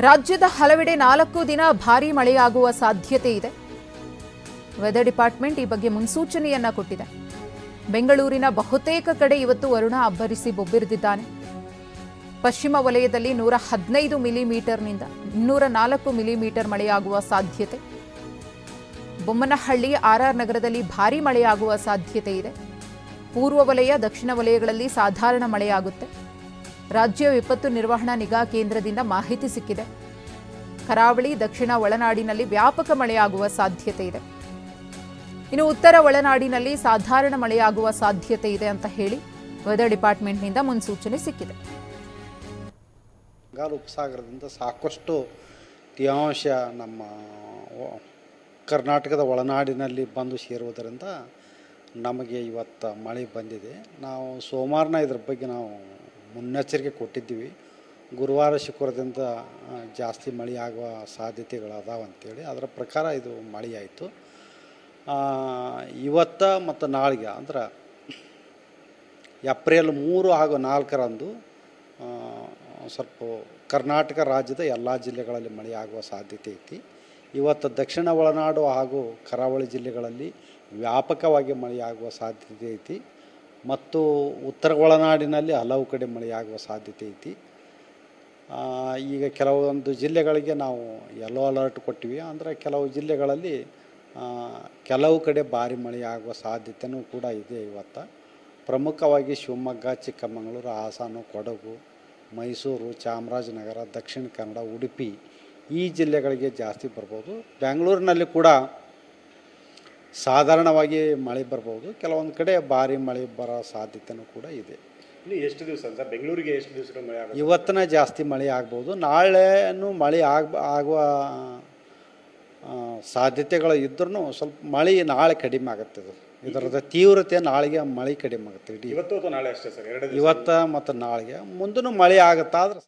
ರಾಜ್ಯದ ಹಲವೆಡೆ ನಾಲ್ಕು ದಿನ ಭಾರೀ ಮಳೆಯಾಗುವ ಸಾಧ್ಯತೆ ಇದೆ. ವೆದರ್ ಡಿಪಾರ್ಟ್ಮೆಂಟ್ ಈ ಬಗ್ಗೆ ಮುನ್ಸೂಚನೆಯನ್ನ ಕೊಟ್ಟಿದೆ. ಬೆಂಗಳೂರಿನ ಬಹುತೇಕ ಕಡೆ ಇವತ್ತು ವರುಣ ಅಬ್ಬರಿಸಿ ಬೊಬ್ಬಿರಿದಿದ್ದಾನೆ. ಪಶ್ಚಿಮ ವಲಯದಲ್ಲಿ ನೂರ ಹದಿನೈದು ಮಿಲಿಮೀಟರ್ನಿಂದ ಇನ್ನೂರ ನಾಲ್ಕು ಮಿಲಿಮೀಟರ್ ಮಳೆಯಾಗುವ ಸಾಧ್ಯತೆ. ಬೊಮ್ಮನಹಳ್ಳಿ ಆರ್ಆರ್ ನಗರದಲ್ಲಿ ಭಾರೀ ಮಳೆಯಾಗುವ ಸಾಧ್ಯತೆ ಇದೆ. ಪೂರ್ವ ವಲಯ, ದಕ್ಷಿಣ ವಲಯಗಳಲ್ಲಿ ಸಾಧಾರಣ ಮಳೆಯಾಗುತ್ತೆ. ರಾಜ್ಯ ವಿಪತ್ತು ನಿರ್ವಹಣಾ ನಿಗಾ ಕೇಂದ್ರದಿಂದ ಮಾಹಿತಿ ಸಿಕ್ಕಿದೆ. ಕರಾವಳಿ, ದಕ್ಷಿಣ ಒಳನಾಡಿನಲ್ಲಿ ವ್ಯಾಪಕ ಮಳೆಯಾಗುವ ಸಾಧ್ಯತೆ ಇದೆ. ಇನ್ನು ಉತ್ತರ ಒಳನಾಡಿನಲ್ಲಿ ಸಾಧಾರಣ ಮಳೆಯಾಗುವ ಸಾಧ್ಯತೆ ಇದೆ ಅಂತ ಹೇಳಿ ವೆದರ್ ಡಿಪಾರ್ಟ್ಮೆಂಟ್ನಿಂದ ಮುನ್ಸೂಚನೆ ಸಿಕ್ಕಿದೆ. ಬಂಗಾಳ ಉಪಸಾಗರದಿಂದ ಸಾಕಷ್ಟು ತೇವಾಂಶ ನಮ್ಮ ಕರ್ನಾಟಕದ ಒಳನಾಡಿನಲ್ಲಿ ಬಂದು ಸೇರುವುದರಿಂದ ನಮಗೆ ಇವತ್ತು ಮಳೆ ಬಂದಿದೆ. ನಾವು ಸೋಮವಾರನ ಇದ್ರ ಬಗ್ಗೆ ನಾವು ಮುನ್ನೆಚ್ಚರಿಕೆ ಕೊಟ್ಟಿದ್ದೀವಿ. ಗುರುವಾರ ಶುಕ್ರದಿಂದ ಜಾಸ್ತಿ ಮಳೆ ಆಗುವ ಸಾಧ್ಯತೆಗಳದಾವ ಅಂತೇಳಿ. ಅದರ ಪ್ರಕಾರ ಇದು ಮಳೆಯಾಯಿತು. ಇವತ್ತು ಮತ್ತು ನಾಳೆಗೆ ಅಂದ್ರೆ ಏಪ್ರಿಲ್ ಮೂರು ಹಾಗೂ ನಾಲ್ಕರಂದು ಸ್ವಲ್ಪ ಕರ್ನಾಟಕ ರಾಜ್ಯದ ಎಲ್ಲ ಜಿಲ್ಲೆಗಳಲ್ಲಿ ಮಳೆಯಾಗುವ ಸಾಧ್ಯತೆ ಐತಿ. ಇವತ್ತು ದಕ್ಷಿಣ ಒಳನಾಡು ಹಾಗೂ ಕರಾವಳಿ ಜಿಲ್ಲೆಗಳಲ್ಲಿ ವ್ಯಾಪಕವಾಗಿ ಮಳೆಯಾಗುವ ಸಾಧ್ಯತೆ ಐತಿ. ಮತ್ತು ಉತ್ತರ ಒಳನಾಡಿನಲ್ಲಿ ಹಲವು ಕಡೆ ಮಳೆಯಾಗುವ ಸಾಧ್ಯತೆ ಐತಿ. ಈಗ ಕೆಲವೊಂದು ಜಿಲ್ಲೆಗಳಿಗೆ ನಾವು ಯೆಲ್ಲೋ ಅಲರ್ಟ್ ಕೊಟ್ಟಿವಿ. ಅಂದರೆ ಕೆಲವು ಜಿಲ್ಲೆಗಳಲ್ಲಿ ಕೆಲವು ಕಡೆ ಭಾರಿ ಮಳೆಯಾಗುವ ಸಾಧ್ಯತೆಯೂ ಕೂಡ ಇದೆ ಇವತ್ತು. ಪ್ರಮುಖವಾಗಿ ಶಿವಮೊಗ್ಗ, ಚಿಕ್ಕಮಗಳೂರು, ಹಾಸನ, ಕೊಡಗು, ಮೈಸೂರು, ಚಾಮರಾಜನಗರ, ದಕ್ಷಿಣ ಕನ್ನಡ, ಉಡುಪಿ ಈ ಜಿಲ್ಲೆಗಳಿಗೆ ಜಾಸ್ತಿ ಬರ್ಬೋದು. ಬೆಂಗಳೂರಿನಲ್ಲಿ ಕೂಡ ಸಾಧಾರಣವಾಗಿ ಮಳೆ ಬರ್ಬೋದು ಕೆಲವೊಂದು ಕಡೆ ಭಾರಿ ಮಳೆ ಬರೋ ಸಾಧ್ಯತೆನೂ ಕೂಡ ಇದೆ. ಇಲ್ಲಿ ಎಷ್ಟು ದಿವಸ ಅಂತ? ಬೆಂಗಳೂರಿಗೆ ಎಷ್ಟು ದಿವಸ ಮಳೆ ಆಗುತ್ತೆ? ಇವತ್ತನೇ ಜಾಸ್ತಿ ಮಳೆ ಆಗ್ಬೋದು. ನಾಳೆನೂ ಮಳೆ ಆಗ ಆಗುವ ಸಾಧ್ಯತೆಗಳು ಇದ್ರೂ ಸ್ವಲ್ಪ ಮಳೆ ನಾಳೆ ಕಡಿಮೆ ಆಗುತ್ತೆ ಇದು ಇದರದ ತೀವ್ರತೆ ನಾಳೆಗೆ ಮಳೆ ಕಡಿಮೆ ಆಗುತ್ತೆ ಇಡೀ. ಇವತ್ತು ಅಥವಾ ನಾಳೆ ಅಷ್ಟೇ ಸರ್? ಎರಡು ಇವತ್ತು ಮತ್ತು ನಾಳೆಗೆ. ಮುಂದೂ ಮಳೆ ಆಗುತ್ತಾದ್ರೆ